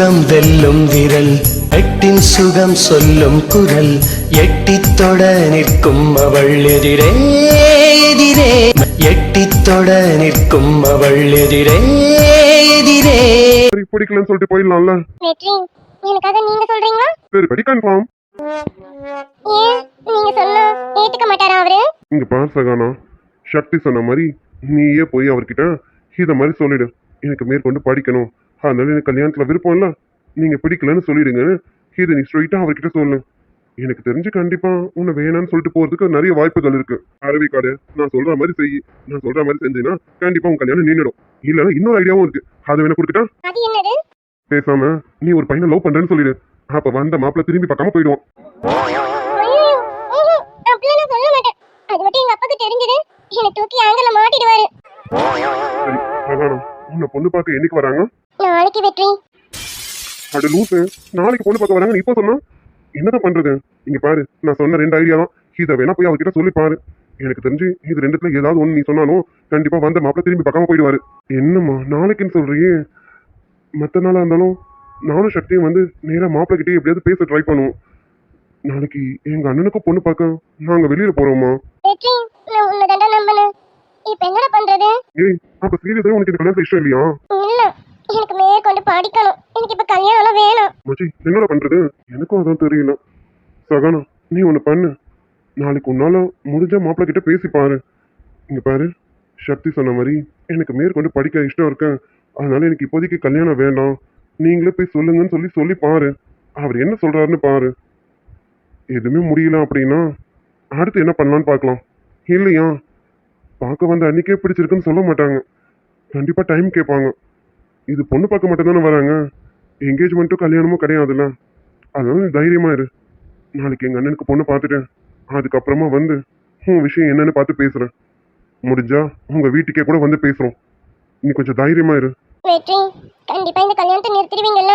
சுகம் வெல்லும் விரல் எட்டின் சுகம் சொல்லும் குரல் எட்டித் தொட நிற்கும் அவள் எதிரே எதிரே. எட்டித் தொட நிற்கும் அவள் எதிரே எதிரே. பிடிக்கலன்னு சொல்லிட்டு போயிடலாம்ல. எனக்காக நீங்க சொல்றீங்களா? சரி படி கன்ஃபார்ம் ஏன்? நீங்க சொன்னா ஏத்துக்க மாட்டாரா அவரு? இங்க பார் சகானா சக்தி சொன்ன மாதிரி நீயே போய் அவர்கிட்ட இத மாதிரி சொல்லிடு. எனக்கு மேற்கொண்டு படிக்கணும். அதனால எனக்கு கல்யாணத்துல விருப்பம் இல்ல. நீங்க பிடிக்கலன்னு சொல்லிடுங்க. இதை நீ ஸ்ட்ரைட்டா அவர்கிட்ட சொல்லு. எனக்கு தெரிஞ்சு கண்டிப்பா உன்னை வேணாம்னு சொல்லிட்டு போறதுக்கு நிறைய வாய்ப்புகள் இருக்கு. அரவிக்காடு நான் சொல்ற மாதிரி செய். நான் சொல்ற மாதிரி செஞ்சீங்கன்னா கண்டிப்பா உன் கல்யாணம் நின்றுடும் இல்லைன்னா இன்னொரு ஐடியாவும் இருக்கு. அதை வேணா கொடுத்துட்டா? பேசாம நீ ஒரு பையனை லவ் பண்றேன்னு சொல்லிடு. அப்ப வந்த மாப்பிள்ள திரும்பி பார்க்காம சகானா உன்னை பொண்ணு பார்க்க என்னைக்கு வராங்க? நாளைக்கு வெற்றி. அட லூசு நாளைக்கு பொண்ணு பார்க்க வராங்க இப்போ சொன்னா? என்னதான் பண்றது? இங்க பாரு நான் சொன்ன ரெண்டு ஐடியா தான். இதை வேணா போய் அவர்கிட்ட சொல்லி பாரு. எனக்கு தெரிஞ்சு இது ரெண்டுத்துல ஏதாவது ஒண்ணு நீ சொன்னாலும் கண்டிப்பா வந்த மாப்பிள்ள திரும்பி பார்க்காம போயிடுவாரு. என்னம்மா நாளைக்குன்னு சொல்றியே? மத்த நாளா இருந்தாலும் நானும் சக்தியும் வந்து நேரா மாப்பிள்ள கிட்டே எப்படியாவது பேச ட்ரை பண்ணுவோம். நாளைக்கு எங்க அண்ணனுக்கும் பொண்ணு பார்க்க நாங்க வெளியில போறோமா ஏய் அப்ப சீரியஸா உனக்கு இந்த கல்யாணத்துல இஷ்டம் இல்லையா? இல்ல. எனக்கு மேற்கொண்டு படிக்கணும். எனக்கு இப்ப கல்யாணம் வேணும். மச்சி என்னடா பண்றது? எனக்கும் அதான் தெரியல. சகானா நீ ஒண்ணு பண்ணு. நாளைக்கு உன்னால முடிஞ்ச மாப்பிள்ள கிட்ட பேசி பாரு. இங்க பாரு சக்தி சொன்ன மாதிரி எனக்கு மேற்கொண்டு படிக்க இஷ்டம் இருக்கேன் அதனால எனக்கு இப்போதைக்கு கல்யாணம் வேண்டாம் நீங்களே போய் சொல்லுங்கன்னு சொல்லி சொல்லி பாரு. அவர் என்ன சொல்றாருன்னு பாரு. எதுவுமே முடியல அப்படின்னா அடுத்து என்ன பண்ணலான்னு பார்க்கலாம். இல்லையா? பார்க்க வந்த அன்னைக்கே பிடிச்சிருக்குன்னு சொல்ல மாட்டாங்க. கண்டிப்பா டைம் கேட்பாங்க. இது பொண்ணு பார்க்க மட்டும் தானே வராங்க? என்கேஜ்மெண்ட்டும் கல்யாணமும் கிடையாதுல்ல. அதனால நீ தைரியமா இரு. நாளைக்கு எங்க அண்ணனுக்கு பொண்ணு பார்த்துட்டேன். அதுக்கப்புறமா வந்து உன் விஷயம் என்னன்னு பார்த்து பேசுறேன். முடிஞ்சா உங்க வீட்டுக்கே கூட வந்து பேசுறோம். நீ கொஞ்சம் தைரியமா இரு. வெற்றி கண்டிப்பா இந்த கல்யாணத்தை நிறுத்திடுவீங்கல்ல?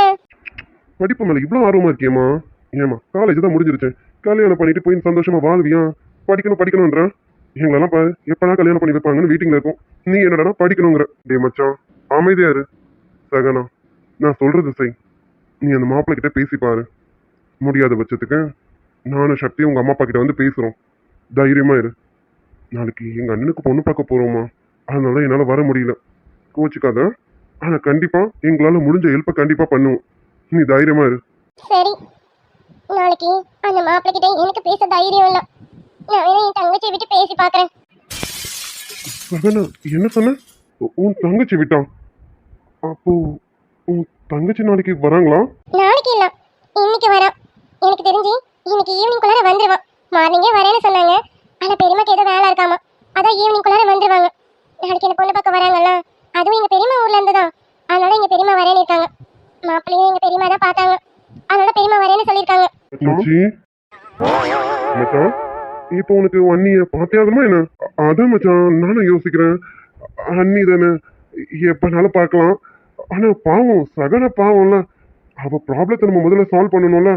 படிப்பு மேல இவ்வளவு ஆர்வமா இருக்கியம்மா? ஏமா காலேஜ் தான் முடிஞ்சிருச்சு. கல்யாணம் பண்ணிட்டு போய் சந்தோஷமா வாழ்வியா? படிக்கணும் படிக்கணும்ன்ற? எங்களெல்லாம் பாரு எப்படா கல்யாணம் பண்ணி வைப்பாங்கன்னு வீட்டிங்ல இருக்கும். நீ என்னடா படிக்கணுங்கிற? டே மச்சான் அமைதியா இரு. சகனா நான் சொல்றது செய். நீ அந்த மாப்பிள்ளை கிட்ட பேசி பாரு. முடியாத பட்சத்துக்கு நானும் சக்தி உங்க அம்மா அப்பா கிட்ட வந்து பேசுறோம். தைரியமா இரு. நாளைக்கு எங்க அண்ணனுக்கு பொண்ணு பார்க்க போறோமா? அதனால என்னால வர முடியல. கோச்சுக்காத. ஆனா கண்டிப்பா எங்களால முடிஞ்ச ஹெல்ப்பை கண்டிப்பா பண்ணுவோம். நீ தைரியமா இரு. சரி. நாளைக்கு அந்த மாப்பிள்ளை கிட்ட எனக்கு பேச தைரியம் இல்ல. நான் வேணா என் தங்கச்சியை விட்டு பேசி பாக்குறேன் சகனா என்ன சொன்ன? உன் தங்கச்சி விட்டான் அப்போ உன் தங்கச்சி நாளைக்கு வராங்களா? நாளைக்கு இல்ல இன்னைக்கு வரா எனக்கு தெரிஞ்சு இன்னைக்கு ஈவினிங் குள்ளார வந்துருவான். மார்னிங்கே வரேன்னு சொன்னாங்க. ஆனா பெரியம்மாக்கு ஏதோ வேலை இருக்காமா. அதான் ஈவினிங் குள்ளார வந்துருவாங்க. நாளைக்கு என்ன பொண்ணு பார்க்க வராங்கல்ல. அதுவும் எங்க பெரியம்மா ஊர்ல இருந்து தான். அதனால எங்க பெரியம்மா வரேன்னு இருக்காங்க. மாப்பிள்ளையும் எங்க பெரியம்மா தான் பார்த்தாங்க. அதனால பெரியம்மா வரேன்னு சொல்லியிருக்காங்க. மச்சி மச்சான் இப்போ உனக்கு அண்ணிய பாத்தியாகமா என்ன? அ- அதான் மச்சான் நானும் யோசிக்கிறேன். அண்ணி தானே. எப்பனாலும் பார்க்கலாம். ஆனா பாவம் சகன பாவம்ல அவ ப்ராப்ளத்தை நம்ம முதல்ல சால்வ் பண்ணணும்ல.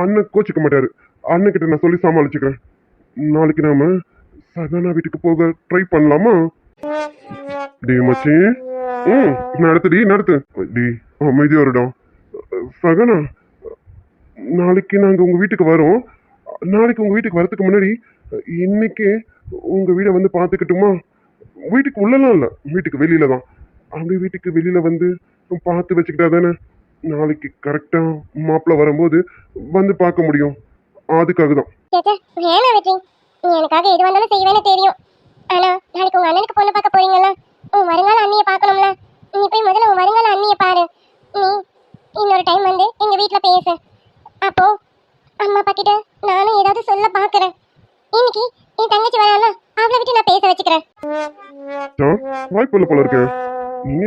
அண்ணன் கோச்சிக்க மாட்டாரு. அண்ணன் கிட்ட நான் சொல்லி சமாளிச்சுக்கிறேன். நாளைக்கு நாம சகனா வீட்டுக்கு போக ட்ரை பண்ணலாமா? டே மச்சி. ம் நடத்துடி நடத்து டி அமைதியா இருடா. சகனா நாளைக்கு நாங்கள் உங்கள் வீட்டுக்கு வரோம். நாளைக்கு உங்கள் வீட்டுக்கு வரதுக்கு முன்னாடி இன்னைக்கு உங்கள் வீடை வந்து பார்த்துக்கிட்டுமா? வீட்டுக்கு உள்ளலாம் இல்லை. வீட்டுக்கு வெளியில தான். அப்படி வீட்டுக்கு வெளியில் வந்து பார்த்து வச்சுக்கிட்டா தானே? நாளைக்கு கரெக்டாக மாப்பிள்ள வரும்போது வந்து பார்க்க முடியும். அதுக்காக தான் எனக்காக எது வந்தாலும் செய்வேன்னு தெரியும். ஆனால் நாளைக்கு உங்கள் அண்ணனுக்கு பொண்ணு பார்க்க போறீங்களா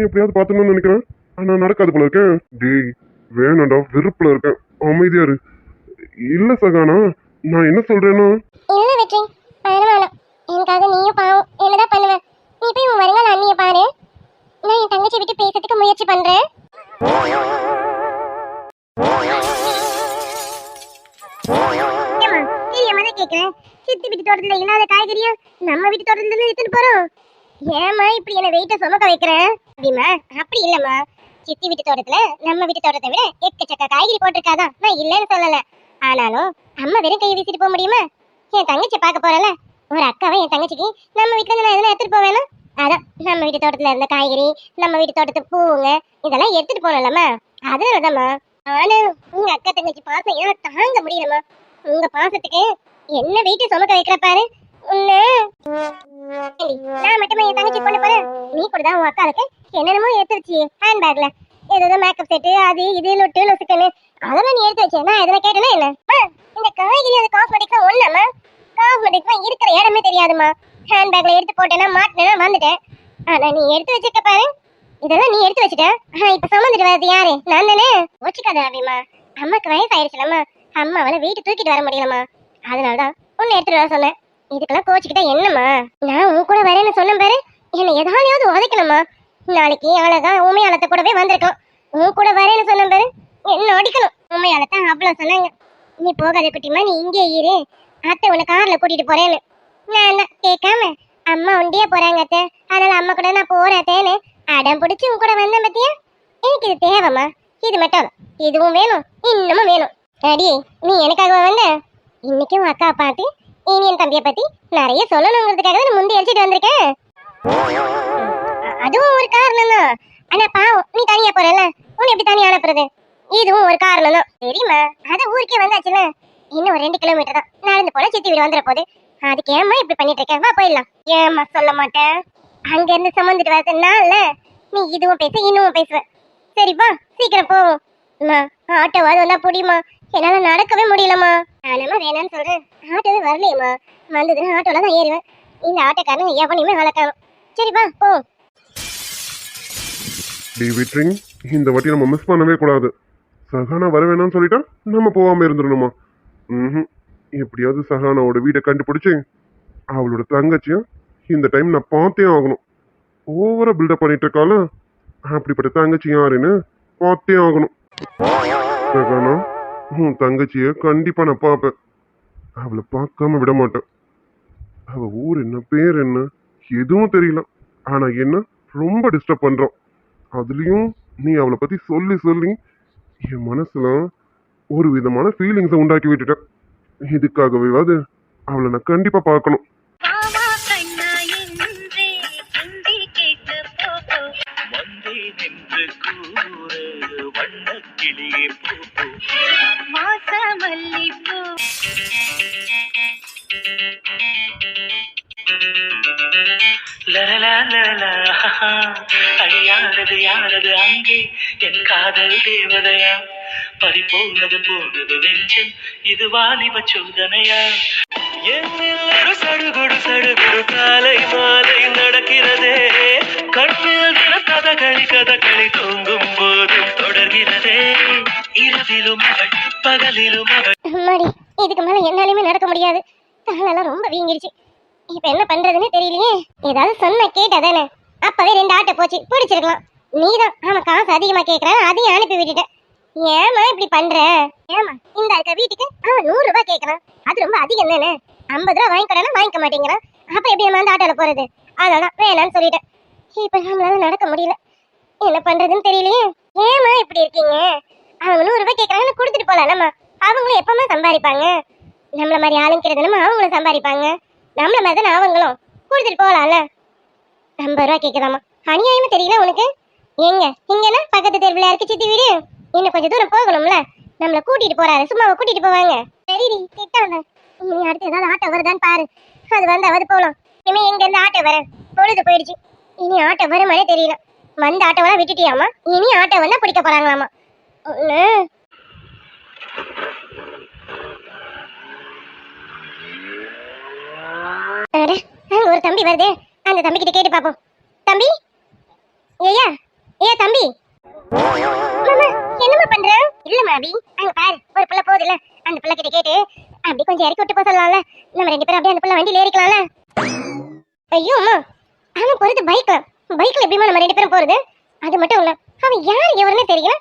எப்படியாவது பார்த்தணும்னு நினைக்கிறேன். ஆனால் நடக்காது போல இருக்கேன் டேய் வேணாண்டா வெறுப்புல இருக்கேன். அமைதியா இரு. இல்ல சகானா நான் என்ன சொல்றேன்னா? இல்ல வெற்றி. பரவாயில்ல. எனக்காக நீயும் பாவம். என்னதான் பண்ணுவ? நீ போய் உன் வருங்கால அண்ணிய பாரு. நான் என் தங்கச்சி விட்டு பேசுறதுக்கு முயற்சி பண்றேன். தெரியாம கேக்குறேன் சித்தி வீட்டு தோட்டத்துல இல்லாத காய்கறியா நம்ம வீட்டு தோட்டத்துல இருந்து எடுத்துட்டு போறோம். ஏமா இப்படி என்ன வெயிட்ட சுமக்க வைக்கிறேன் அப்படிமா அப்படி இல்லம்மா. சித்தி வீட்டு தோட்டத்துல நம்ம வீட்டு தோட்டத்தை விட எக்கச்சக்க காய்கறி போட்டிருக்காதான் நான் இல்லைன்னு சொல்லல. ஆனாலும் அம்மா வெறும் கை வீசிட்டு போக முடியுமா? என் தங்கச்சி பார்க்க போறல ஒரு அக்காவை என் தங்கச்சிக்கு? நம்ம வீட்டுல இருந்து நான் எதுனா எடுத்துட்டு போவேனா? அதான் நம்ம வீட்டு தோட்டத்துல இருந்த காய்கறி நம்ம வீட்டு தோட்டத்து பூவுங்க இதெல்லாம் எடுத்துட்டு போனோம்லம்மா. அதனாலதாம்மா ஆனாலும் உங்க அக்கா தங்கச்சி பாசம் ஏன்னா தாங்க முடியலம்மா? உங்க பாசத்துக்கு என்ன வீட்டு சுமக்க வைக்கிற பாரு? உன்ன. நான் மட்டுமே என் தங்கச்சி கொண்டு போறேன் நீ கூட தான் உன் அக்காளுக்கு என்னென்னமோ எடுத்து ஹேண்ட் பேக்ல ஏதோ மேக்கப் செட்டு அது இது லொட்டு லொசுக்கன்னு. அதெல்லாம் நீ எடுத்து வச்ச நான் எதனா கேட்டேனா என்ன? அம்மா, இந்த காய்கறி அது காஸ்மெட்டிக்ஸ் ஒண்ணாமா காஸ்மெட்டிக்ஸ் இருக்கிற இடமே தெரியாதுமா ஹேண்ட் பேக்ல எடுத்து போட்டேன்னா மாட்டினேன்னா வந்துட்டேன். ஆனா நீ எடுத்து வச்சிருக்க பாரு. இதெல்லாம் நீ எடுத்து வச்சுட்ட. ஆனா இப்ப சுமந்துட்டு வரது யாரு? நான் தானே? வச்சுக்காத அபிமா. அம்மாக்கு வயசு ஆயிடுச்சுலம்மா அம்மாவால வீட்டு தூக்கிட்டு வர முடியலம்மா. அதனாலதான் உன்னை எடுத்துட்டு வர சொன்னேன். இதுக்கெல்லாம் கோச்சுக்கிட்டா என்னம்மா? நான் உன் கூட வரேன்னு சொன்னேன் பாரு என்னை எதாலையாவது உதைக்கணுமா நாளைக்கு அழகா உமையாளத்தை கூடவே வந்திருக்கோம். உன் கூட வரேன்னு சொன்னேன் பாரு என்ன அடிக்கணும்? உமையாளத்தை அவ்வளோ சொன்னாங்க. நீ போகாத குட்டிமா நீ இங்கே இரு. அத்தை உன்னை காரில் கூட்டிட்டு போறேன்னு. நான் தான் கேட்காம? அம்மா உண்டியே போறாங்க அத்தை. அதனால அம்மா கூட நான் போறேன் அடம் பிடிச்சி உன் கூட வந்தேன் பத்தியா? எனக்கு இது தேவைம்மா. இது மட்டும் இதுவும் வேணும். இன்னமும் வேணும். அடி நீ எனக்காக வந்த? இன்னைக்கும் அக்கா பாட்டி யூனியன் தம்பியை பத்தி நிறைய சொல்லணுங்கிறதுக்காக தான் முந்தி அடிச்சிட்டு வந்திருக்கேன். அதுவும் ஒரு காரணம் தான் ஆனா பாவம் நீ தனியா போறல உன்னை எப்படி தனியா அனுப்புறது? இதுவும் ஒரு காரணம் தான் தெரியுமா? அது ஊருக்கே வந்தாச்சுல இன்னும் ஒரு ரெண்டு கிலோமீட்டர் தான். நடந்து போல சித்தி வீடு வந்துட போகுது. அதுக்கு ஏம்மா இப்படி பண்ணிட்டு இருக்கேன் வா போயிடலாம். ஏம்மா சொல்ல மாட்டேன். அங்க இருந்து சம்மந்துட்டு வரதுனால நீ இதுவும் பேச இன்னும் பேசுவ. சரி வா சீக்கிரம் போவோம். ஆட்டோவாது வந்தா புடியுமா? என்னால நடக்கவே முடியலம்மா. நானுமா வேணாம்னு சொல்றேன். ஆட்டோவே வரலையம்மா. வந்ததுன்னு ஆட்டோல தான் ஏறுவேன். இந்த ஆட்டோக்காரன் எவனையுமே வளர்க்கணும் சரிப்பா போ. டி விட்ரிங் இந்த வாட்டி நம்ம மிஸ் பண்ணவே கூடாது. சஹானா வர வேணாம்னு சொல்லிட்டா நம்ம போகாம இருந்துடணுமா? ம் எப்படியாவது சஹானாவோட வீடை கண்டுபிடிச்சி அவளோட தங்கச்சியும் இந்த டைம் நான் பார்த்தே ஆகணும். ஓவரா பில்டப் பண்ணிட்டு இருக்கால அப்படிப்பட்ட தங்கச்சி யாருன்னு பார்த்தே ஆகணும். சஹானா உன் தங்கச்சிய கண்டிப்பா நான் பார்ப்பேன். அவளை பார்க்காம விட மாட்டேன். அவ ஊர் என்ன பேர் என்ன எதுவும் தெரியல. ஆனா என்ன ரொம்ப டிஸ்டர்ப் பண்றோம். அதுலயும் நீ அவளை பத்தி சொல்லி சொல்லி என் மனசுல ஒரு விதமான ஃபீலிங்ஸை உண்டாக்கி விட்டுட்ட. இதுக்காகவேவாது அவளை நான் கண்டிப்பா பார்க்கணும். அழியானது லலலா யாரது அங்கே என் காதல் தேவதையா? பறிபோனது போனது நெஞ்சம். இது வாலிப சோதனையா? எல்லாரும் சடுகுடு சடுகுடு காலை மாலை நடக்கிறதே. கண்ணில் தின கதகளி கதகளி தூங்கும் போதும் தொடர்கிறதே. இரவிலும் அவள் பகலிலும் அவள். இதுக்கு மேல என்னாலுமே நடக்க முடியாது. காலெல்லாம் ரொம்ப வீங்கிடுச்சு. இப்ப என்ன பண்றதுன்னு தெரியலையே. ஏதாவது சொன்ன கேட்டதானே அப்பவே ரெண்டு ஆட்டோ போச்சு. பிடிச்சிருக்கலாம். நீதான். அவன் காசு அதிகமா கேக்குறான் அதையும் அனுப்பி விட்டுட்டேன். ஏமா இப்படி பண்ற? ஏமா இந்த இருக்க வீட்டுக்கு அவன் நூறு ரூபாய் கேக்குறான். அது ரொம்ப அதிகம் தானே. ஐம்பது ரூபா வாங்கிக்கடனா வாங்கிக்க மாட்டேங்கிறான். அப்ப எப்படி நம்ம அந்த ஆட்டோல போறது? அதனால வேணாம்னு சொல்லிட்டேன். இப்ப நம்மளால நடக்க முடியல. என்ன பண்றதுன்னு தெரியலையே. ஏமா இப்படி இருக்கீங்க? அவங்க நூறு ரூபாய் கேக்குறாங்கன்னு கொடுத்துட்டு போலாம் நம்ம அவங்களும் எப்பவுமே சம்பாதிப்பாங்க. நம்மள மாதிரி ஆளுங்கிறது நம்ம அவங்களும் சம்பாதிப்பாங்க. நம்மள மாதிரி தானே அவங்களும். கொடுத்துட்டு போகலாம்ல? ஐம்பது ரூபா கேட்குதாமா அநியாயமா தெரியல உனக்கு? எங்க? இங்கன்னா பக்கத்து தெருவில் இருக்கு சித்தி வீடு? இன்னும் கொஞ்சம் தூரம் போகணும்ல? நம்மள கூட்டிட்டு போறாரு. சும்மாவை கூட்டிட்டு போவாங்க. சரிடி கேட்டாங்க இனி அடுத்து ஏதாவது ஆட்டோ வருதான்னு பாரு. அது வந்தாவது போகலாம் இனிமே எங்க இருந்து ஆட்டோ வர? பொழுது போயிடுச்சு. இனி ஆட்டோ வருமானே தெரியல. வந்த ஆட்டோவெல்லாம் விட்டுட்டியாமா இனி ஆட்டோ வந்தா பிடிக்க போறாங்களாமா ஒண்ணு. தம்பி அந்த தம்பி கிட்ட கேட்டு பாப்போம். தம்பி? ஏயா ஏ தம்பி? என்னமா பண்ற? இல்ல மாபி அங்க பாரு ஒரு பிள்ளை போகுதுல அந்த பிள்ளை கிட்ட கேட்டு அப்படி கொஞ்சம் இறக்கி விட்டு போக சொல்லலாம்ல. நம்ம ரெண்டு பேரும் அப்படியே அந்த பிள்ளை வண்டியில ஏறிக்கலாம்ல. ஐயோ அம்மா அவன் போறது பைக்ல பைக்ல எப்படிமா நம்ம ரெண்டு பேரும் போறது? அது மட்டும் இல்ல அவன் யார் எவருன்னு தெரியல.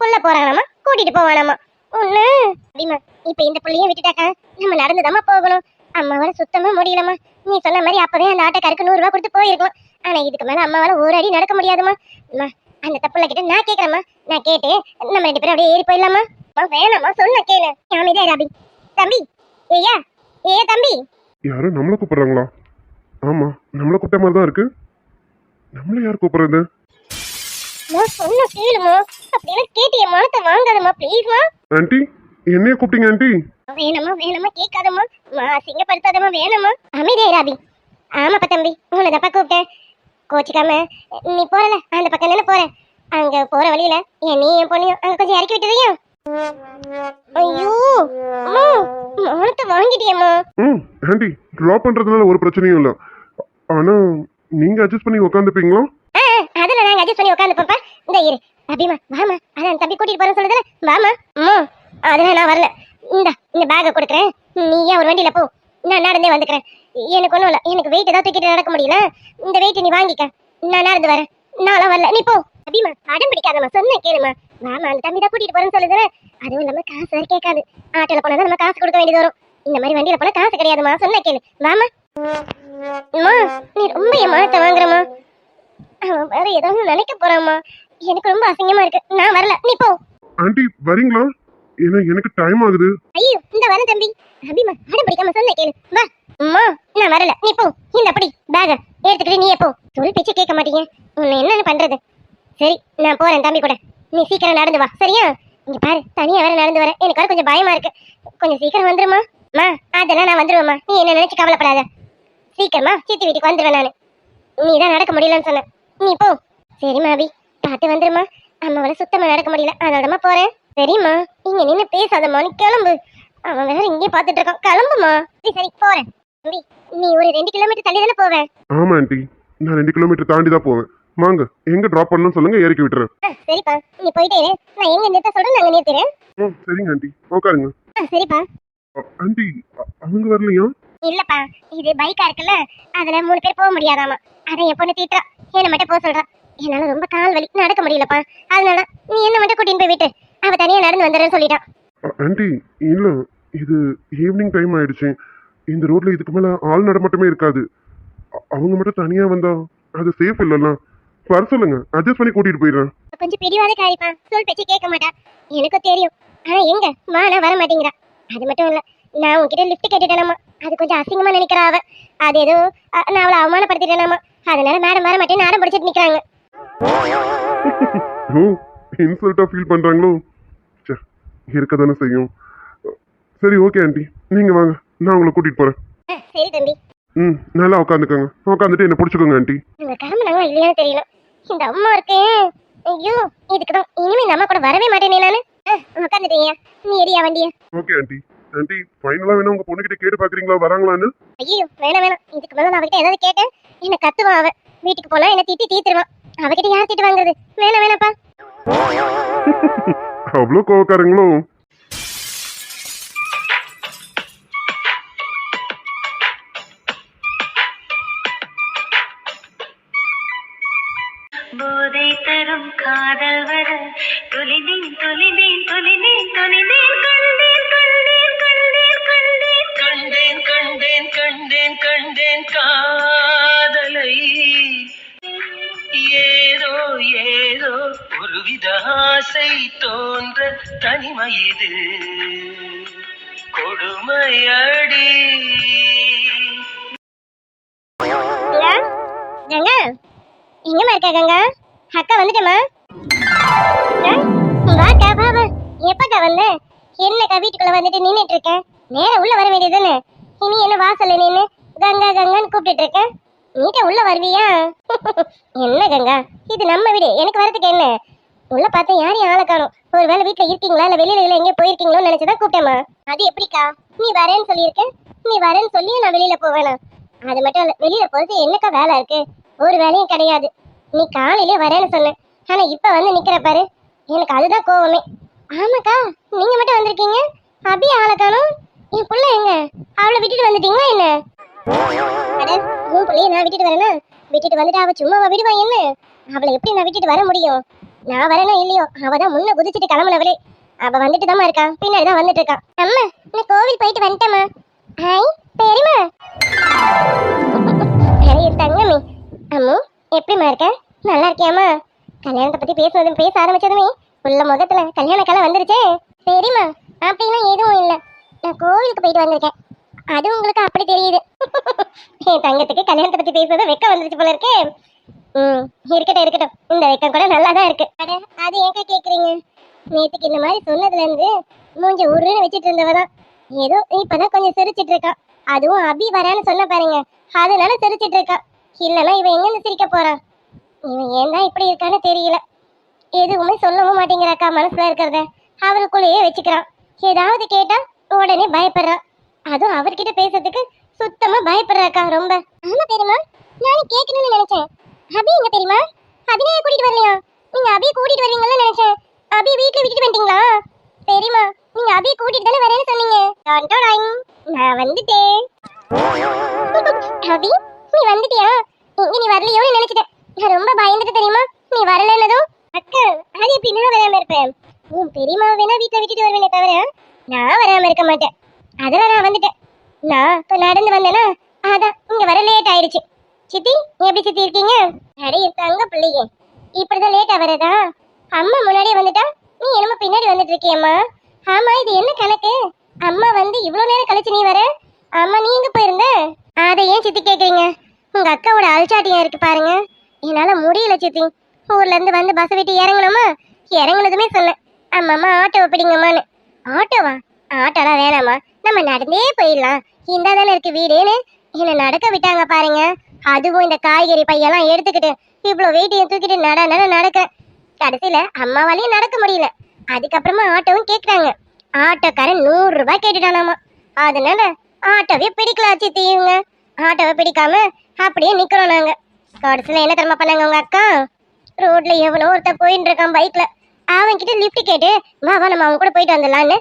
புள்ள போறானாமா கூட்டிட்டு போவானாமா. ஒண்ணு. அப்படிமா இப்ப இந்த புள்ளையும் விட்டுட்டாக்கா நம்ம நடந்துதாம்மா போகணும். அம்மாவால சுத்தமா முடியலம்மா. நீ சொன்ன மாதிரி அப்பவே அந்த ஆட்டோக்காருக்கு நூறு ரூபாய் கொடுத்து போயிருக்கலாம் ஆனா இதுக்கு மேல அம்மாவால ஒரு அடி நடக்க முடியாதும்மா. அம்மா அந்த தப்புல கிட்ட நான் கேக்குறேம்மா. நான் கேட்டு நம்ம ரெண்டு பேரும் அப்படியே ஏறி போயிடலாமா வேணாம்மா சொன்ன கேளு. அமைதியா ராபி தம்பி ஏய்யா ஏ தம்பி. யாரும் நம்மளை கூப்பிடுறாங்களா? ஆமா நம்மளை கூப்பிட்ட மாதிரி தான் இருக்கு. நம்மள யார் கூப்பிடுறது? நான் சொன்ன கேளுமா அப்படியெல்லாம் கேட்டு என் மனத்தை வாங்காதம்மா ப்ளீஸ்மா ஆன்ட்டி என்னைய கூப்பிட்டீங்க ஆன்ட்டி வேணாமா வேணாமா கேட்காதம்மா. மா அசிங்கப்படுத்தாதம்மா வேணாமா. அமைதியா ராபி ஆமாப்பா தம்பி. உன்னை தப்பா கூப்பிட்டேன். கோச்சிக்காம நீ போறல? அந்த பக்கம் தானே போற? அங்க போற வழியில என் நீ என் பொண்ணையும் அங்க கொஞ்சம் இறக்கி விட்டுறியா ஐயோ. மனத்தை வாங்கிட்டியம்மா. ம் ஆன்ட்டி ட்ராப் பண்றதுனால ஒரு பிரச்சனையும் இல்லை. ஆனா நீங்க அட்ஜஸ்ட் பண்ணி உட்காந்துப்பீங்களா ஆ அதில் நாங்கள் அட்ஜஸ்ட் பண்ணி உட்காந்து பாப்பா இந்த இரு. அபிமா வாமா. அதான் தம்பி கூட்டிட்டு போறேன்னு சொல்லுதுல வாமா. அம்மா அதெல்லாம் நான் வரல. இந்த இந்த பேக்கை கொடுக்குறேன். நீ ஏன் ஒரு வண்டியில போ. நான் நடந்தே வந்துக்கிறேன். எனக்கு ஒன்றும் இல்லை. எனக்கு வெயிட் ஏதாவது தூக்கிட்டு நடக்க முடியல இந்த வெயிட் நீ வாங்கிக்க. நான் நடந்து வரேன். நான்லாம் வரல. நீ போ. அபிமா அடம் பிடிக்காதம்மா. சொன்ன கேளுமா மாமா அந்த தம்பி தான் கூட்டிட்டு போறேன்னு சொல்லுதுல. அதுவும் இல்லாம காசு வேற கேட்காது. ஆட்டோல போனா தான் நம்ம காசு கொடுக்க வேண்டியது வரும். இந்த மாதிரி வண்டியில போனா காசு கிடையாதுமா சொன்ன கேளு. வாமா அம்மா நீ ரொம்ப என் மானத்தை வாங்குறம்மா. அவன் வேற ஏதாவது நினைக்க போறாம்மா. எனக்கு ரொம்ப அசிங்கமா இருக்கு. நான் வரல. நீ போ. ஆண்டி வரீங்களா? ஏன்னா எனக்கு டைம் ஆகுது. ஐயோ இந்த வரேன் தம்பி. அபிமா அடம் பிடிக்காம சொன்ன கேளு. வா. அம்மா நான் வரல. நீ போ. இந்த அப்படி பேக எடுத்துக்கிட்டு நீ போ. சொல் பேச்சு கேட்க மாட்டீங்க. உன்னை என்னன்னு பண்றது? சரி நான் போறேன் தம்பி கூட. நீ சீக்கிரம் நடந்து வா. சரியா? இங்க பாரு தனியா வேற நடந்து வரேன் எனக்கு வேற கொஞ்சம் பயமா இருக்கு. கொஞ்சம் சீக்கிரம் வந்துருமா? மா அதெல்லாம் நான் வந்துருவேம்மா. நீ என்ன நினைச்சு கவலைப்படாத. சீக்கிரமா சித்தி வீட்டுக்கு வந்துருவேன் நானு. நீ தான் நடக்க முடியலன்னு சொன்ன. நீ போ. சரிம்மா அபி. பார்த்து வந்துருமா? அம்மாவால சுத்தமா நடக்க முடியல. அதோடமா போறேன். சரிம்மா இங்க நின்னு பேசாதம்மா நீ கிளம்பு. அவன் வேற இங்கே பார்த்துட்டு இருக்கான். கிளம்புமா? சரி சரி போறேன். தம்பி நீ ஒரு ரெண்டு கிலோமீட்டர் தள்ளி தானே போவேன் ஆமா ஆன்ட்டி நான் ரெண்டு கிலோமீட்டர் தாண்டி தான் போவேன். வாங்க எங்க ட்ராப் பண்ணணும்னு சொல்லுங்க இறக்கி விட்டுறேன். சரிப்பா. நீ போயிட்டே இரு. நான் எங்க நிறுத்த சொல்றேன் நாங்க நிறுத்துறேன் ம் சரிங்க ஆன்ட்டி உட்காருங்க சரிப்பா. அ- அவங்க வரலையா? இல்லப்பா. இது பைக்கா இருக்குல்ல. அதுல மூணு பேர் போக முடியாதாமா. அதான் என் பொண்ணு தீட்டா என்ன மட்டும் போக சொல்றா. என்னால ரொம்ப கால் வலி. நடக்க முடியலப்பா. அதனால நீ என்ன மட்டும் கூட்டின்னு போய் விட்டு. அவ தனியா நடந்து வந்துடுறேன்னு சொல்லிட்டான் ஆன்ட்டி இல்ல இது ஈவினிங் டைம் ஆயிடுச்சு. இந்த ரோட்ல இதுக்கு மேல ஆள் நடமாட்டமே இருக்காது. அவங்க மட்டும் தனியா வந்தா அது சேஃப் இல்லைல்ல. வர சொல்லுங்க அட்ஜஸ்ட் பண்ணி கூட்டிட்டு போயிடுறேன். கொஞ்சம் பிடிவாத காரிப்பா. சொல் பேச்சு கேட்க மாட்டா. எனக்கும் தெரியும். ஆனா எங்க? வானா வர மாட்டேங்கிறா. அது மட்டும் இல்ல நான் உன்கிட்ட லிஃப்ட் கேட்டுட்டேனாமா. அது கொஞ்சம் அசிங்கமா நினைக்கிறா அவ. அது ஏதோ நான் அவளை அவமானப்படுத்திட்டேனாமா. அதனால மேடம் வர மாட்டேன்னு ஆடம் பிடிச்சிட்டு நிக்கிறாங்க. ஓ இன்சல்ட்டா ஃபீல் பண்றாங்களோ? இருக்க தானே செய்யும். சரி ஓகே ஆன்ட்டி நீங்க வாங்க. நான் உங்களை கூட்டிட்டு போறேன். சரி தம்பி. ம் நல்லா உட்காந்துக்கோங்க உட்காந்துட்டு என்ன பிடிச்சிக்கோங்க ஆன்ட்டி இவங்க கிளம்புனாங்களா இல்லையான்னு தெரியல. இந்த அம்மா இருக்கேன் ஐயோ இதுக்கு தான். இனிமே இந்த அம்மா கூட வரவே மாட்டேனே நானு. உட்காந்துட்டீங்க நீ எரியா வண்டிய. ஓகே ஆன்ட்டி ஆன்ட்டி ஃபைனலா வேணா உங்க பொண்ணுகிட்ட கேட்டு பாக்குறீங்களா? வராங்களான்னு? ஐயோ வேணாம் வேணாம். இதுக்கு மேல நான் அவகிட்ட ஏதாவது கேட்டேன். என்ன கத்துவான் அவ? வீட்டுக்கு போனா என்ன திட்டி தீத்துருவான் அவகிட்ட யார் திட்டு வாங்குறது? வேணாம் வேணாப்பா அவ்வளோ கோவக்காரங்களும் ஆசை தோன்ற தனிமை இது. கொடுமையடி கங்கா. எங்கம்மா இருக்க கங்கா? அக்கா வந்துட்டேம்மா. அக்கா, வாக்கா வா வா எப்பக்கா வந்த? என்னக்கா வீட்டுக்குள்ள வந்துட்டு நின்னுட்டு இருக்க நேரா உள்ள வர வேண்டியதுன்னு இனி என்ன வாசல்ல நின்னு கங்கா கங்கான்னு கூப்பிட்டுட்டு இருக்க நீட்ட உள்ள வருவியா? என்ன கங்கா? இது நம்ம வீடு. எனக்கு வரதுக்கு என்ன? உள்ள பார்த்தா யாரையும் ஆளை காணும்? ஒருவேளை வீட்டுல இருக்கீங்களா? இல்ல வெளியில இல்ல எங்கேயோ போயிருக்கீங்களோன்னு நினைச்சுதான் கூப்பிட்டேமா அது எப்படிக்கா? நீ வரேன்னு சொல்லியிருக்க? நீ வரேன்னு சொல்லி நான் வெளியில போவேனா? அது மட்டும் இல்ல வெளியில போறது என்னக்கா வேலை இருக்கு? ஒரு வேலையும் கிடையாது. நீ காலையிலே வரேன்னு சொன்ன ஆனா இப்ப வந்து நிக்கிற பாரு எனக்கு அதுதான் கோவமே. ஆமாக்கா நீங்க மட்டும் வந்திருக்கீங்க? அபி ஆளை காணும். என் புள்ள எங்க? அவளை விட்டுட்டு வந்துட்டீங்களா என்ன? உன் பிள்ளைய நான் விட்டுட்டு வரேனா? விட்டுட்டு வந்துட்டு அவ சும்மாவா விடுவா என்ன? அவளை எப்படி நான் விட்டுட்டு வர முடியும்? நான் வரேனோ இல்லையோ? அவ தான் முன்ன குதிச்சுட்டு கிளம்புனவளே. அவ வந்துட்டு தான் இருக்கா? பின்னாடி தான் வந்துட்டு இருக்கா அம்மா நான் கோவில் போயிட்டு வந்துட்டேம்மா. ஹாய் பெரியம்மா. அரே தங்கமே. அம்மு எப்படிமா இருக்க? நல்லா இருக்கியாம்மா? கல்யாணத்தை பத்தி பேசுனதும் பேச ஆரம்பிச்சதுமே உள்ள முகத்துல கல்யாண கலை வந்துருச்சே. சரிம்மா அப்படிலாம் எதுவும் இல்ல. நான் கோவிலுக்கு போயிட்டு வந்திருக்கேன். அது உங்களுக்கு அப்படி தெரியுது. என் தங்கத்துக்கு கல்யாணத்தை பத்தி பேசுறது வெக்கம் வந்துருச்சு போல இருக்கேன் ம் இருக்கட்டும் இருக்கட்டும். இந்த வெக்கம் கூட நல்லா தான் இருக்கு. அட அது ஏங்க கேக்குறீங்க? நேத்துக்கு இந்த மாதிரி சொன்னதுல இருந்து மூஞ்ச உருன்னு வச்சிட்டு இருந்தவ தான் ஏதோ இப்பதான் கொஞ்சம் சிரிச்சிட்டு இருக்கா. அதுவும் அபி வரான்னு சொன்ன பாருங்க. அதனால சிரிச்சிட்டு இருக்கா. இல்லைன்னா இவன் எங்கேருந்து சிரிக்க போறான் இவன் ஏன் தான் இப்படி இருக்கான்னு தெரியல. எதுவுமே சொல்லவும் மாட்டேங்கிறாக்கா மனசுல இருக்கிறத. அவருக்குள்ளேயே வச்சுக்கிறான் ஏதாவது கேட்டா உடனே பயப்படுறான் அதுவும் அவர்கிட்ட பேசுறதுக்கு சுத்தமா பயப்படுறாக்கா ரொம்ப. ஆமா பெரியமா நானும் கேட்கணும்னு நினைச்சேன். அபி எங்க தெரியுமா? அபினே கூட்டிட்டு வரலையா? நீங்க அபி கூட்டிட்டு வருவீங்கன்னு நினைச்சேன். அபி வீட்ல விட்டுட்டு வந்துட்டீங்களா? பெரியமா நீங்க அபி கூட்டிட்டு தானே வரேன்னு சொன்னீங்க. டான் நான் வந்துட்டேன். அபி நீ வந்துட்டியா? இங்க நீ வரலையோன்னு நினைச்சிட்டேன். நான் ரொம்ப பயந்துட்டு தெரியுமா? நீ வரலன்னதும்? அக்கா அது எப்படி நான் வராம இருப்பேன்? உன் பெரியம்மா வேணா வீட்டை விட்டுட்டு வருவேனே தவிர நான் வராம இருக்க மாட்டேன். அதெல்லாம் நான் வந்துட்டேன். நான் இப்ப நடந்து வந்தேனா அதான் இங்க வர லேட் ஆயிடுச்சு. சித்தி நீ எப்படி சித்தி இருக்கீங்க? அடி இருக்காங்க பிள்ளைங்க இப்படிதான் லேட்டா வரதா அம்மா முன்னாடியே வந்துட்டா? நீ என்னமோ பின்னாடி வந்துட்டு இருக்கியம்மா. ஆமா இது என்ன கணக்கு? அம்மா வந்து இவ்வளவு நேரம் கழிச்சு நீ வர? அம்மா நீ எங்க போயிருந்த? அதை ஏன் சித்தி கேக்குறீங்க? உங்க அக்காவோட அல்சாட்டியா இருக்கு பாருங்க. என்னால முடியல சித்தி. ஊர்ல இருந்து வந்து பஸ் விட்டு இறங்கணுமா? இறங்குனதுமே சொன்னேன். அம்மாம்மா ஆட்டோ பிடிங்கம்மான்னு. ஆட்டோவா ஆட்டோலாம் வேணாம்மா. நம்ம நடந்தே போயிடலாம். இந்த தானே இருக்கு வீடுன்னு. என்ன நடக்க விட்டாங்க பாருங்க. அதுவும் இந்த காய்கறி பையெல்லாம் எடுத்துக்கிட்டு இவ்வளோ வெயிட்டையும் தூக்கிட்டு நட நட நடக்கிறேன் கடைசியில அம்மாவாலையும் நடக்க முடியல. அதுக்கப்புறமா ஆட்டோவும் கேட்குறாங்க ஆட்டோக்காரன் நூறு ரூபாய் கேட்டுட்டானாமா. அதனால ஆட்டோவே பிடிக்கல சித்தி இவங்க ஆட்டோவை பிடிக்காம அப்படியே நிக்கிறோம் நாங்க. கடைசியில என்ன தெரியுமா பண்ணாங்க உங்க அக்கா? ரோட்ல எவ்வளோ ஒருத்தன் போயிட்டு இருக்கான் பைக்ல அவன் கிட்ட லிஃப்ட் கேட்டு வா வா நம்ம அவன் கூட போயிட்டு வந்துடலான்னு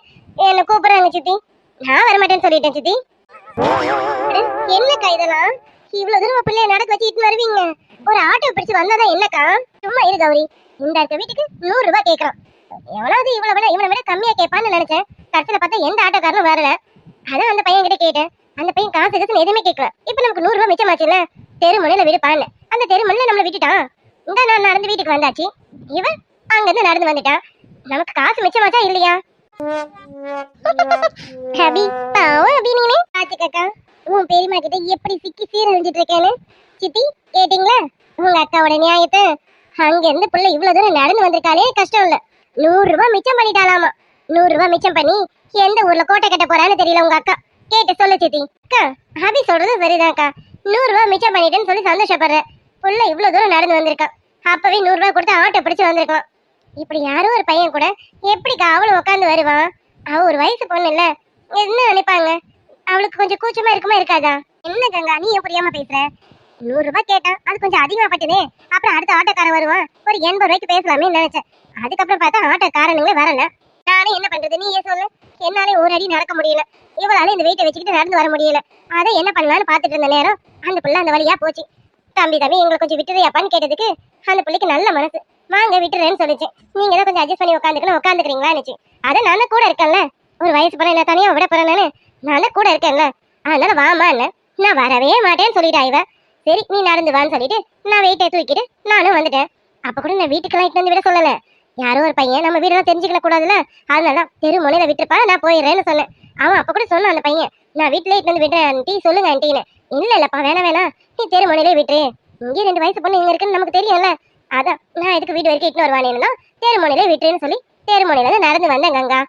என்ன கூப்பிடுறாங்க சித்தி? நான் வரமாட்டேன்னு சொல்லிட்டேன் சித்தி. என்ன என்னக்கா இதெல்லாம்? இவ்வளவு தூரம் பிள்ளைய நடக்க வச்சு இட்டு வருவீங்க? ஒரு ஆட்டோ பிடிச்சு வந்தாதான் என்னக்கா? சும்மா இரு கௌரி. இந்த இருக்க வீட்டுக்கு நூறு ரூபாய் கேட்கறான் எவ்வளவு இவ்வளவு விட இவனை விட கம்மியா கேட்பான்னு நினைச்சேன். கடைசியில பார்த்தா எந்த ஆட்டோக்காரனும் வரல. அதான் அந்த பையன் கிட்ட கேட்டேன். அந்த பையன் காசு காசு எதுவுமே கேட்கல இப்ப நமக்கு நூறு ரூபாய் மிச்சமாச்சுல்ல தெரு முனையில விடுப்பான்னு. அந்த தெரு முனையில நம்மள விட்டுட்டான். இந்த நான் நடந்து வீட்டுக்கு வந்தாச்சு. இவன் அங்க இருந்து நடந்து வந்துட்டான். நமக்கு காசு மிச்சமாச்சா இல்லையா? அபி பாவம் அபி நீனே? பாத்துக்கக்கா உன் பெரியம்மா கிட்ட எப்படி சிக்கி சீரழிஞ்சிட்டு இருக்கேன்னு? சித்தி கேட்டீங்களா? உங்க அக்காவோட நியாயத்தை? அங்க இருந்து புள்ள இவ்வளவு தூரம் நடந்து வந்திருக்காளே கஷ்டம் இல்ல. நூறு ரூபாய் மிச்சம் பண்ணிட்டாலாமா நூறு ரூபாய் மிச்சம் பண்ணி எந்த ஊர்ல கோட்டை கட்ட போறான்னு தெரியல உங்க அக்கா. கேட்டு சொல்லு சித்தி. அக்கா அபி சொல்றது சரிதான்க்கா. நூறு ரூபாய் மிச்சம் பண்ணிட்டேன்னு சொல்லி சந்தோஷப்படுறேன் புள்ள இவ்வளவு தூரம் நடந்து வந்திருக்கான் அப்பவே நூறு ரூபாய் கொடுத்து ஆட்டோ பிடிச்சு வந்திருக்கான் இப்படி யாரோ ஒரு பையன் கூட எப்படிக்கா அவளும் உட்காந்து வருவான் அவ ஒரு வயசு பொண்ணு இல்ல என்ன நினைப்பாங்க? அவளுக்கு கொஞ்சம் கூச்சமா இருக்குமா இருக்காதா? என்ன கங்கா நீ ஏன் புரியாம பேசுற? நூறு ரூபாய் கேட்டான் அது கொஞ்சம் அதிகமா பட்டுதே அப்புறம் அடுத்த ஆட்டோக்காரன் வருவான். ஒரு எண்பது ரூபாய்க்கு பேசலாமே நினைச்சேன். அதுக்கப்புறம் பார்த்தா ஆட்டோக்காரனுங்களே வரல. நானே என்ன பண்றது? நீ ஏன் சொல்லு. என்னாலே ஒரு அடி நடக்க முடியல. இவளால இந்த வெயிட்டை வச்சுக்கிட்டு நடந்து வர முடியல. அதை என்ன பண்ணலாம்னு பாத்துட்டு இருந்த நேரம் அந்த புள்ள அந்த வழியா போச்சு. தம்பி தம்பி எங்களை கொஞ்சம் விட்டுறியாப்பான்னு கேட்டதுக்கு அந்த பிள்ளைக்கு நல்ல மனசு. வாங்க விட்டுறேன்னு சொல்லிச்சு. நீங்க தான் கொஞ்சம் அட்ஜஸ்ட் பண்ணி உட்காந்துக்கணும் உட்காந்துக்கிறீங்களான்னு அதை நான் கூட இருக்கேன்ல. ஒரு வயசு போல என்ன தனியா விட போறேன்னு. நான் கூட இருக்கேன்ல. அதனால வாமா நான் வரவே மாட்டேன்னு சொல்லிட்டா இவ. சரி நீ நடந்து வான்னு சொல்லிட்டு நான் வெயிட்டை தூக்கிட்டு நானும் வந்துட்டேன். அப்ப கூட நான் வீட்டுக்கெல்லாம் இட்டு வந்து விட சொல்லல. யாரோ ஒரு பையன் நம்ம வீடெல்லாம் தெரிஞ்சுக்கல கூடாதுல்ல. அதனால தான் தெரு முனையில விட்டுருப்பா நான் போயிடுறேன்னு சொன்னேன். அவன் அப்ப கூட சொன்னான் அந்த பையன் நான் வீட்டுல இட்டு வந்து விடுறேன் ஆண்டி. சொல்லுங்க ஆண்டின்னு இல்ல இல்லப்பா வேணா வேணாம். நீ தெரு முனையிலே விட்டுரு. இங்கே ரெண்டு வயசு பொண்ணு இங்க இருக்குன்னு நமக்கு தெரியும்ல. அதான் நான் இதுக்கு வீடு வரைக்கும் இட்டு வருவானேன்னா தெரு முனையிலே விட்டுருன்னு சொல்லி தெரு நடந்து வந்தேன் கங்கா.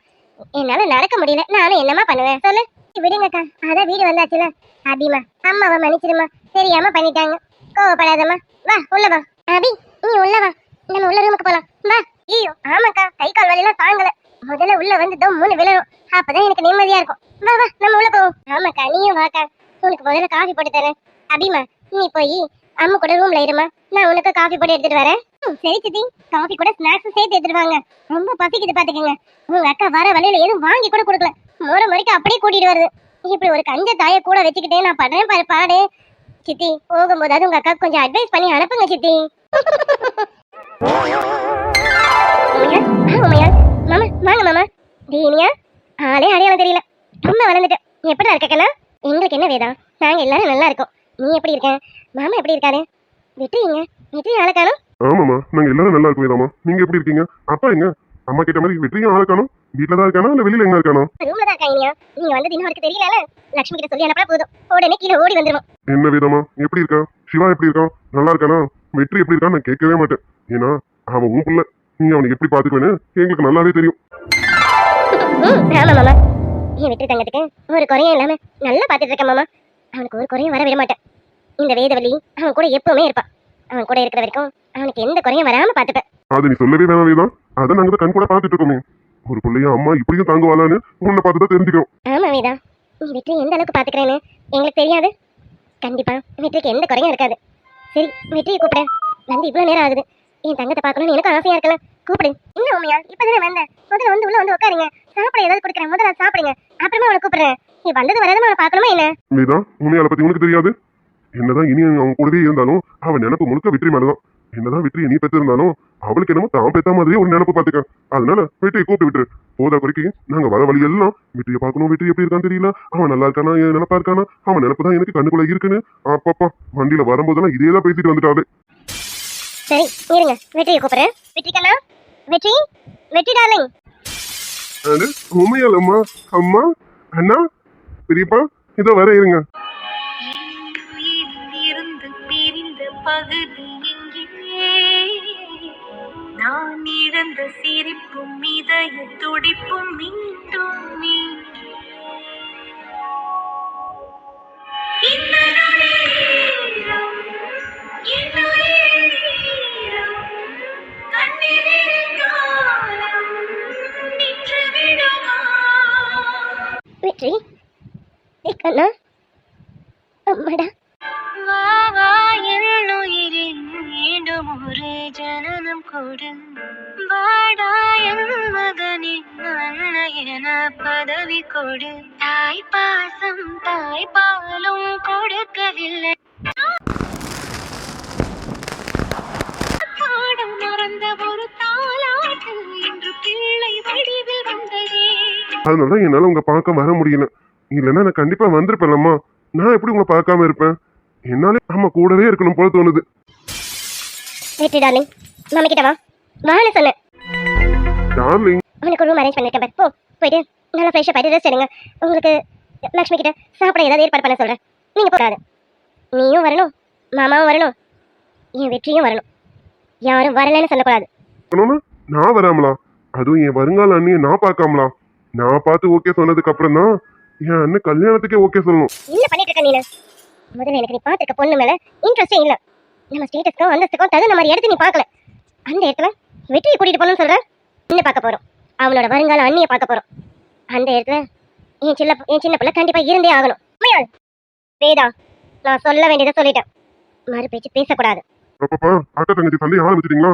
என்னால நடக்க முடியல. நானும் என்னமா பண்ணுவேன்? சொல்லு. விடுங்கக்கா. அதான் வீடு வந்தாச்சுல. அபிமா அம்மாவை மன்னிச்சிருமா. தெரியாம பண்ணிட்டாங்க. கோவப்படாதம்மா. வா உள்ள வா. அபி நீ உள்ள வா. நம்ம உள்ள ரூமுக்கு போலாம். வா. ஐயோ ஆமாக்கா. கை கால் வலியெல்லாம் தாங்கல. முதல்ல உள்ள வந்து தம் மூணு விழணும் அப்பதான் எனக்கு நிம்மதியா இருக்கும். வா வா நம்ம உள்ள போவோம். ஆமாக்கா நீயும் வாக்கா. உனக்கு முதல்ல காஃபி போட்டு தரேன். அபிமா நீ போய் அம்மா கூட ரூம்ல இருமா. நான் உனக்கு காஃபி போட்டு எடுத்துட்டு வரேன். சரி சித்தி. காஃபி கூட ஸ்நாக்ஸ் சேர்த்து எடுத்துட்டு வாங்க. ரொம்ப பசிக்குது பாத்துக்கங்க உங்க அக்கா வர வழியில எதுவும் வாங்கி கூட கொடுக்கல. முறை முறைக்கு அப்படியே கூட்டிட்டு வருது. இப்படி ஒரு கஞ்ச தாயை கூட வச்சுக்கிட்டே நான் படுறேன் பாரு பாடு. சித்தி போகும்போது உங்க அக்கா கொஞ்சம் அட்வைஸ் பண்ணி அனுப்புங்க சித்தி. மாமா வாங்க மாமா. தீனியா ஆளே அடையாளம் தெரியல. ரொம்ப வளர்ந்துட்டேன் எப்படி இருக்கக்கல எங்களுக்கு என்ன வேதா? நாங்க எல்லாரும் நல்லா இருக்கோம். நீ எப்படி இருக்க? மாமா எப்படி இருக்காரு? வெற்றிங்க வெற்றி ஆளை காணும். ஆமாம்மா. நாங்க எல்லாரும் நல்லா இருக்கோம் வேதாமா நீங்க எப்படி இருக்கீங்க? அப்பா எங்க? அம்மா கேட்ட மாதிரி வெற்றியும் ஆள் இருக்கானோ வீட்டில் தான் இருக்கானா? இல்ல வெளியில எங்க இருக்கானோ? ரூம்ல தான் இருக்காங்க நீங்க வந்து தினம் அவருக்கு தெரியல லட்சுமி கிட்ட சொல்லி அனுப்பினா போதும். உடனே கீழே ஓடி வந்துருவோம். என்ன வேதமா? எப்படி இருக்கா? சிவா எப்படி இருக்கான் நல்லா இருக்கானா? வெற்றி எப்படி இருக்கான்னு நான் கேட்கவே மாட்டேன். ஏன்னா அவன் உன் புள்ள. நீ அவனுக்கு எப்படி பாத்துக்குவேன்னு எங்களுக்கு நல்லாவே தெரியும். ஆமா மாமா. என் வெற்றி தங்கத்துக்கு? ஒரு குறையும் இல்லாம நல்லா பாத்துட்டு இருக்கேன் மாமா. அவனுக்கு ஒரு குறையும் வர விட மாட்டேன். இந்த வேதவழி அவன் கூட எப்பவுமே இருப்பான். அவன் கூட இருக்கிற வரைக்கும் அவனுக்கு எந்த குறையும் வராம பாத்துப்பேன் அதை நீ சொல்லவே வேணாம் வேதா அதை நாங்க கண் கூட பாத்துட்டு இருக்கோமே. ஒரு பிள்ளைய அம்மா இப்படியும் தாங்குவாளான்னு உன்னை பார்த்து தான் தெரிஞ்சுக்கிறோம் ஆமா வேதா நீ வெற்றி எந்த அளவுக்கு பாத்துக்கிறேன்னு எங்களுக்கு தெரியாது. கண்டிப்பா வெற்றிக்கு எந்த குறையும் இருக்காது. சரி வெற்றியை கூப்பிடு. வந்து இவ்வளவு நேரம் ஆகுது. என் தங்கத்தை பார்க்கணும்னு எனக்கு ஆசையா இருக்கல கூப்பிடு. என்ன உண்மையா இப்பதானே வந்தேன் முதல்ல வந்து உள்ள வந்து உட்காருங்க. சாப்பிட ஏதாவது கொடுக்குறேன். முதல்ல சாப்பிடுங்க. அப்புறமா அவனை கூப்பிடுறேன். நீ வந்தது வராதமா? அவனை பார்க்கணுமா என்ன? வேதா உண்மையால பத்தி உனக்கு தெரியாது. என்னதான் இனி அவன் கூடவே இருந்தாலும் அவன் நினப்பு முழுக்க வெற்றி மேலதான். என்னதான் வெற்றியை நீ பெற்றிருந்தாலும் அவளுக்கு என்னமோ தான் பெத்த மாதிரியே ஒரு நினப்பு பாத்துக்க அதனால வெற்றியை கூப்பிட்டு விட்டுரு. போதா குறைக்கு நாங்க வர வழி எல்லாம் வெற்றியை பார்க்கணும் வெற்றி எப்படி இருக்கான்னு தெரியல. அவன் நல்லா இருக்கானா என் நினப்பா இருக்கானா? அவன் நினப்பு தான் எனக்கு கண்ணுக்குள்ள இருக்குன்னு. அப்பப்பா வண்டியில வரும்போதெல்லாம் இதே தான் பேசிட்டு வந்துட்டாரு சரி இருங்க. வெற்றியை கூப்பிடுறேன் வெற்றி கண்ணா? வெற்றி? வெற்றி டார்லிங். அது உண்மையால் அம்மா அம்மா? அண்ணா? பெரியப்பா இதோ வர இருங்க. பகுதி இங்கே நான் இழந்த சிரிப்பும் இதய துடிப்பும் மீண்டும் வெற்றி கண்ணா? அம்மாடா. வா வா மீண்டும் ஒரு ஜனனம் கொடு. வாடா என் மகனே அன்னையன பதவி கொடு. தாய் பாசம் தாய் பாலும் கொடுக்கவில்லை. பாடம் மறந்த ஒரு அதனாலதான் என்னால உங்க பார்க்க வர முடியல. இல்லைன்னா நான் கண்டிப்பா வந்திருப்பேன்லம்மா. நான் எப்படி உங்களை பார்க்காம இருப்பேன்? என்னாலே நம்ம கூடவே இருக்கணும் போல தோணுது. வெற்றி டார்லிங். மாமி கிட்ட வா. வான்னு சொன்னேன். டார்லிங். அவனுக்கு ரூம் அரேஞ்ச் பண்ணிருக்கேன் பாரு. போ போயிட்டு நல்லா ஃப்ரெஷ்ஷாக போயிட்டு ரெஸ்ட் எடுங்க. உங்களுக்கு லக்ஷ்மி கிட்ட சாப்பிட ஏதாவது ஏற்பாடு பண்ண சொல்கிறேன் நீங்கள் போகாது. நீயும் வரணும். மாமாவும் வரணும். என் வெற்றியும் வரணும். யாரும் வரலைன்னு சொல்லக்கூடாது. நான் வராமலா? அதுவும் என் வருங்கால அண்ணியை நான் பார்க்காமலா? நான் பார்த்து ஓகே சொன்னதுக்கு அப்புறம் தான் என் அண்ணன் கல்யாணத்துக்கே ஓகே சொல்லணும். என்ன பண்ணிட்டு இருக்க நீனு? முதல்ல எனக்கு நீ பார்த்துருக்க பொண்ணு மேலே இன்ட்ரெஸ்டே இல்லை. நம்ம ஸ்டேட்டஸ்க்கும் அந்தஸ்துக்கும் தகுந்த மாதிரி இடத்த நீ பார்க்கல. அந்த இடத்துல வெற்றியை கூட்டிகிட்டு போகணும்னு சொல்கிறேன் என்ன பார்க்க போகிறோம் அவனோட வருங்கால அண்ணியை பார்க்க போகிறோம் அந்த இடத்துல என் சின்ன என் சின்ன பிள்ளை கண்டிப்பாக இருந்தே ஆகணும். உண்மையா? வேதா நான் சொல்ல வேண்டியதை சொல்லிட்டேன். மறு பேச்சு பேசக்கூடாது. அப்பப்பா அக்கா தங்கச்சி சண்டையை ஆரம்பிச்சிட்டீங்களா?